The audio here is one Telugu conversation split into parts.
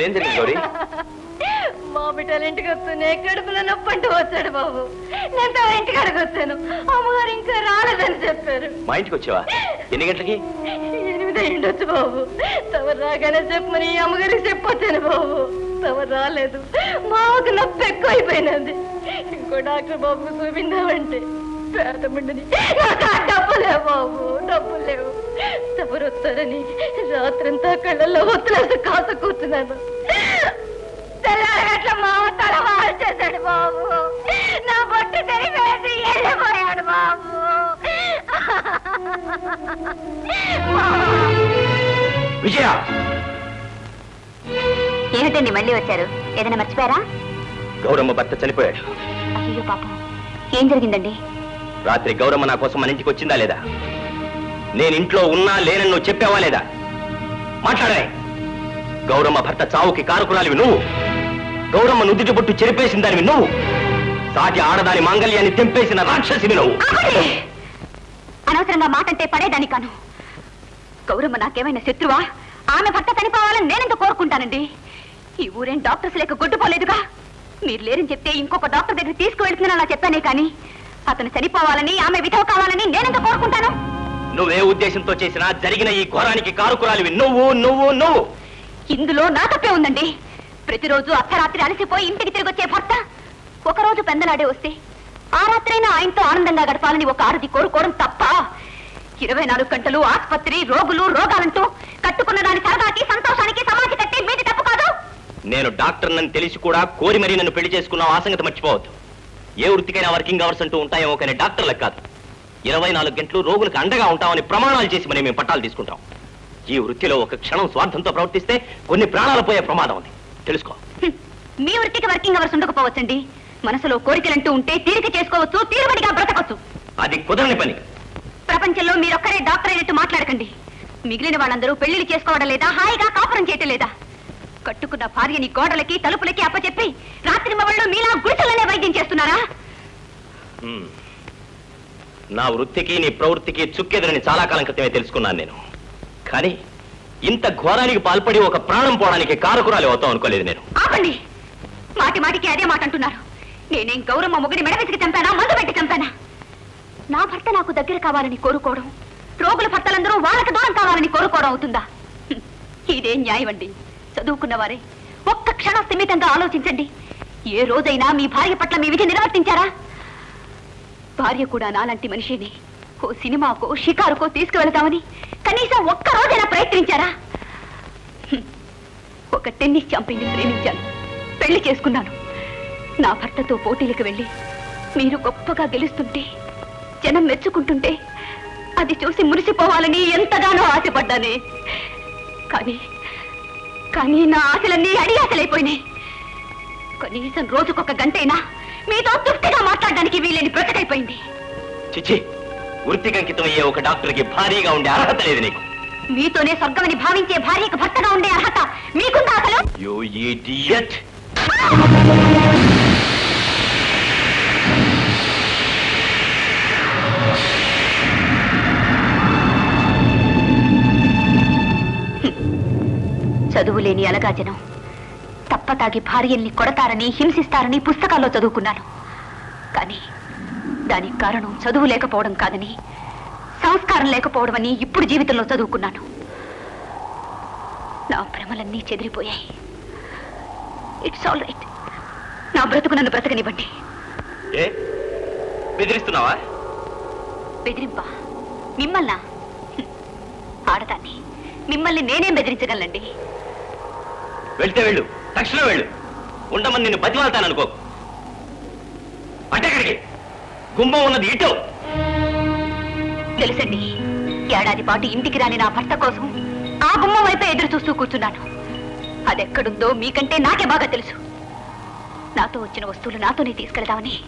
అసలు ఏం జరిగింది గౌరీ? మా బిడ్డల ఇంటికి వస్తూనే కడుపులో నొప్పి అంటూ వచ్చాడు బాబు. నేను తమ ఇంటికి అడగొచ్చాను అమ్మగారు ఇంకా రాలేదని చెప్పారు. మా ఇంటికి వచ్చావా? ఎన్ని గంటలకి? ఎనిమిది అయిండొచ్చు బాబు. తమ రాగానే చెప్పమని అమ్మగారికి చెప్పొచ్చాను బాబు. తమ రాలేదు. మాకు నొప్పి ఎక్కువైపోయినది. ఇంకో డాక్టర్ బాబుకు చూపిందామంటే. పేద బిడ్డని నాకు ఆ డబ్బు లేవు బాబు డబ్బు లేవు తమరు వస్తారని రాత్రంతా కళ్ళల్లో ఒత్తులేసి కాస కూర్చున్నాను. తెల్లారగట్ల మామ తల బాబు. నా బొట్టు తెరిపేసి వెళ్ళిపోయాడు బాబు. విజయ! ఏమిటండి మళ్ళీ వచ్చారు? ఏదైనా మర్చిపోయారా? గౌరమ్మ భర్త చనిపోయాడు. అయ్యో పాపం. ఏం జరిగిందండి? రాత్రి గౌరమ్మ నా కోసం మన ఇంటికి వచ్చిందా లేదా? నేను ఇంట్లో ఉన్నా లేనని నువ్వు చెప్పావా లేదా? మాట్లాడే గౌరమ్మ భర్త చావుకి కారుకురాలివి నువ్వు. గౌరమ్మ నుదుటి బొట్టు చెరిపేసిన దానివి నువ్వు. సాటి ఆడదాని మాంగళ్యాన్ని తెంపేసిన రాక్షసివి నువ్వు. అనవసరంగా మాటంటే పడేదాని కాను. గౌరమ్మ నాకేమైనా శత్రువా? ఆమె భర్త చనిపోవాలని నేనెంత కోరుకుంటానండి? ఈ ఊరేం డాక్టర్స్ లేక గొడ్డుపోలేదుగా? మీరు లేరని చెప్తే ఇంకొక డాక్టర్ దగ్గర తీసుకువెళ్తున్నాను అలా చెప్పానే కానీ అతను చనిపోవాలని ఆమె విధవ కావాలని నేనెందుకు కోరుకుంటాను? నువ్వే ఉద్దేశంతో చేసినా జరిగిన ఈ ఘోరానికి కారుకురాలివి. నువ్వు నువ్వు నువ్వు. ఇందులో నా తప్పే ఉందండి. ప్రతిరోజు అర్ధరాత్రి అలసిపోయి ఇంటికి తిరిగి వచ్చే భర్త. ఒకరోజు పెందలాడే వస్తే ఆ రాత్రైనా ఆయనతో ఆనందంగా గడపాలని ఒక ఆరుది కోరుకోవడం తప్ప ఇరవై నాలుగు గంటలు ఆసుపత్రి రోగులు రోగాలంటూ కట్టుకున్న దాని సరదాకి సంతోషానికి సమాధి కట్టే మీది తప్పు కాదు. నేను డాక్టర్ నన్ను తెలిసి కూడా కోరి మరీ నన్ను పెళ్ళి చేసుకున్నావు ఆ సంగతి మర్చిపోవద్దు. ఏ వృత్తికైనా వర్కింగ్ అవర్స్ అంటూ ఉంటాయేమో కానీ డాక్టర్లకు కాదు. ఇరవై నాలుగు గంటలు రోగులకు అండగా ఉంటామని ప్రమాణాలు చేసి మరి మేము పట్టాలు తీసుకుంటాం. ఈ వృత్తిలో ఒక క్షణం స్వార్థంతో ప్రవర్తిస్తే కొన్ని ప్రాణాలు పోయే ప్రమాదం ఉంది. తెలుసుకో. మీ వృత్తికి వర్కింగ్ అవర్స్ ఉండకపోవచ్చండి. మనసులో కోరికలంటూ ఉంటే తీరిక చేసుకోవచ్చు తీరుబడిగా బ్రతకొచ్చు అది కుదరని పని. ప్రపంచంలో మీరొక్కరే డాక్టర్ అయినట్టు మాట్లాడకండి. మిగిలిన వాళ్ళందరూ పెళ్ళిళ్ళు చేసుకోవడం లేదా హాయిగా కాపురం చేయటం లేదా? కట్టుకున్న భార్యని గోడలకి తలుపులకి అప్పచెప్పి రాత్రి మవళ్ళు మీలా గుడిసెలనే వైద్యం చేస్తున్నారా. నా వృత్తికి నీ ప్రవృత్తికి చుక్కెదురని చాలా కాలం క్రితమే తెలుసుకున్నాను నేను. కానీ ఇంత ఘోరానికి పాల్పడి ఒక ప్రాణం పోవడానికి కారకురాలు అవుతాం అనుకోలేదు నేను. ఆపండి. మాటి మాటికి అదే మాట అంటున్నారు. నేనేం గౌరమ్మ మొగుడి మెడ విసిగి చంపానా మందు పెట్టి చంపానా? నా భర్త నాకు దగ్గర కావాలని కోరుకోవడం రోగుల భర్తలందరూ వాళ్ళకి దూరం కావాలని కోరుకోవడం అవుతుందా. ఇదేం న్యాయం అండి చదువుకున్న వారే ఒక్క క్షణం స్థిమితంగా ఆలోచించండి. ఏ రోజైనా మీ భార్య పట్ల మీ విధి నిర్వర్తించారా? భార్య కూడా నాలాంటి మనిషిని ఓ సినిమాకో షికారుకో తీసుకువెళతామని కనీసం ఒక్క రోజైనా ప్రయత్నించారా? ఒక టెన్నిస్ ఛాంపియన్ని ప్రేమించాను పెళ్ళి చేసుకున్నాను. నా భర్తతో పోటీలకు వెళ్ళి మీరు గొప్పగా గెలుస్తుంటే జనం మెచ్చుకుంటుంటే అది చూసి మురిసిపోవాలని ఎంతగానో ఆశపడ్డానే. కానీ కానీ నా ఆశలన్నీ అడి ఆశలైపోయినాయి కనీసం రోజుకొక గంటైనా మీతో తృప్తిగా మాట్లాడడానికి వీలేని బ్రతకైపోయింది. చిచి వృత్తికి అంకితం అయ్యే ఒక డాక్టర్కి భారీగా ఉండే అర్హత లేదు నీకు. మీతోనే స్వర్గమని భావించే భార్యకు భర్తగా ఉండే అర్హత మీకుందా అసలు? యు ఇడియట్ చదువు లేని అలగాజనం. తప్పతాగి భార్యల్ని కొడతారని హింసిస్తారని పుస్తకాల్లో చదువుకున్నాను. కానీ దానికి కారణం చదువు లేకపోవడం కాదని సంస్కారం లేకపోవడం అని ఇప్పుడు జీవితంలో చదువుకున్నాను. నా భ్రమలన్నీ చెదిరిపోయాయి. ఇట్స్ ఆల్ రైట్ నా బ్రతుకు నన్ను బ్రతకనివ్వండి. ఏ? బెదిరిస్తున్నావా? బెదిరింపా? మిమ్మల్నా. ఆడదాన్ని. మిమ్మల్ని నేనేం బెదిరించగలండి వెళ్తే వెళ్ళు. తక్షణం వెళ్ళు. ఉండమని నిన్ను బతివాళ్తాననుకో అనుకో అటెక్కడికి? గుంభం ఉన్నది ఇటో. తెలుసండి ఏడాది పాటు ఇంటికి రాని నా భర్త కోసం ఆ గుమ్మం వైపే ఎదురు చూస్తూ కూర్చున్నాను. అదెక్కడుందో మీకంటే నాకే బాగా తెలుసు. నాతో వచ్చిన వస్తువులు నాతోనే తీసుకెళ్దామని.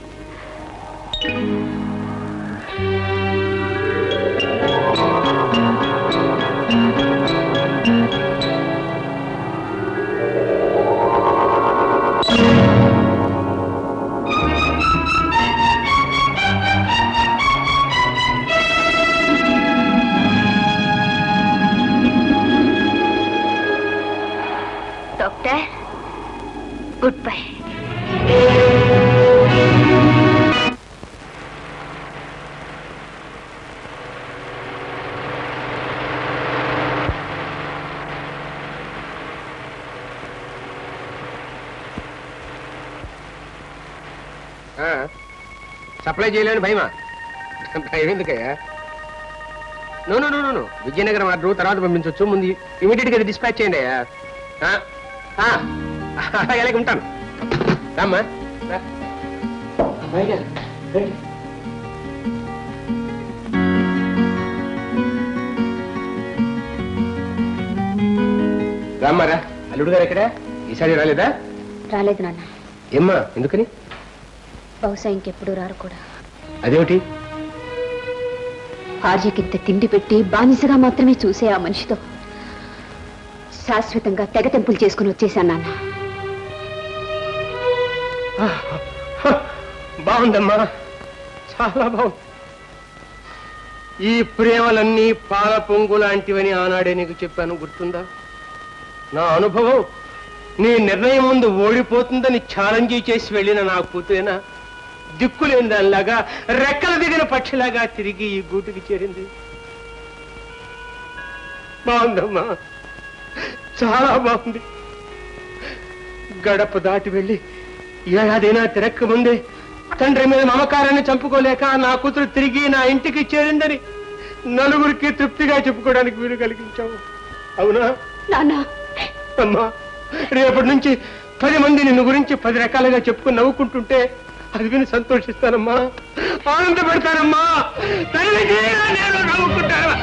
సప్లై చేయలేని భయమా? భయం ఎందుకయ్యా? No no no Vizianagaram order తర్వాత పంపించవచ్చు ముందు ఇమీడియట్గా డిస్పాచ్ చేయండి అయ్యా. అలాగే ఉంటాను. రామ్మా. రా. అమ్మాయి గారు, రండి. రామ్మా రా. అల్లుడు గారు ఎక్కడా? ఈసారి రాలేదా? రాలేదు నాన్న. ఏమ్మా ఎందుకని? బహుశా ఇంకెప్పుడు రారు కూడా. అదేమిటి? భార్యకింత తిండి పెట్టి బానిసగా మాత్రమే చూసే ఆ మనిషితో శాశ్వతంగా తెగ తెంపులు చేసుకుని వచ్చేసాను నాన్న. బాగుందమ్మా. చాలా బాగుంది. ఈ ప్రేమలన్నీ పాల పొంగు లాంటివని ఆనాడే నీకు చెప్పాను గుర్తుందా? నా అనుభవం నీ నిర్ణయం ముందు ఓడిపోతుందని ఛాలెంజ్ చేసి వెళ్ళిన నా కూతురేనా? దిక్కులేని దానిలాగా రెక్కలు దిగిన పక్షిలాగా తిరిగి ఈ గూటికి చేరింది. బాగుందమ్మా. చాలా బాగుంది. గడప దాటి వెళ్ళి ఏడాదైనా తిరక్క ముందే తండ్రి మీద మమకారాన్ని చంపుకోలేక నా కూతురు తిరిగి నా ఇంటికి చేరిందని నలుగురికి తృప్తిగా చెప్పుకోవడానికి వీలు కలిగించావు. అవునా? అమ్మా రేపటి నుంచి పది మంది నిన్ను గురించి పది రకాలుగా చెప్పుకుని నవ్వుకుంటుంటే అది విని సంతోషిస్తానమ్మా. ఆనందపడతానమ్మా. తల్లికి నేను నవ్వుకుంటాను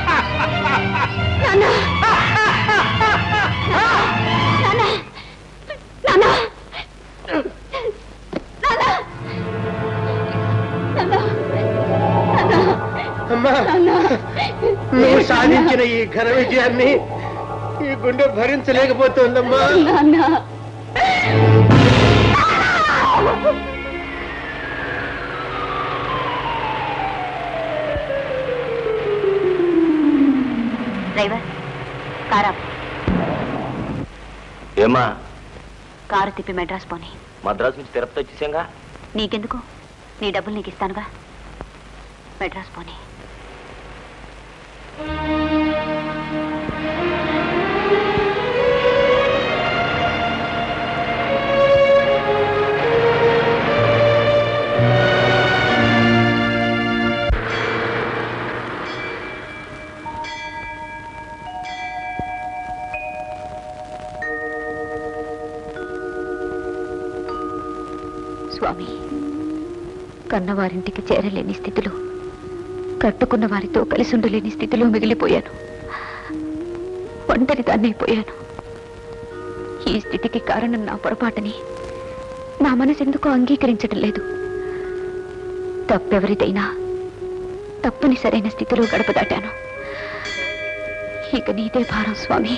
నువ్వు సాధించిన ఈ ఘన విజయాన్ని ఈ గుండె భరించలేకపోతోందమ్మా. నాన్న. డ్రైవర్? కారా. ఏమ్మా? కారు తిప్పి మెడ్రాస్ పోని. మద్రాసు నుంచి తిరుపతి వచ్చేసాంగా? నీకెందుకు? నీ డబ్బులు నీకు ఇస్తానుగా. మెడ్రాస్ పోని. కన్నవారింటికి చేరలేని స్థితిలో కట్టుకున్న వారితో కలిసి ఉండలేని స్థితిలో మిగిలిపోయాను. ఒంటరి దాన్నైపోయాను ఈ స్థితికి కారణం నా పొరపాటని నా మనసు ఎందుకో అంగీకరించడం లేదు. తప్పెవరిదైనా తప్పనిసరైన స్థితిలో గడపదాటాను ఇక నీదే భారం స్వామి.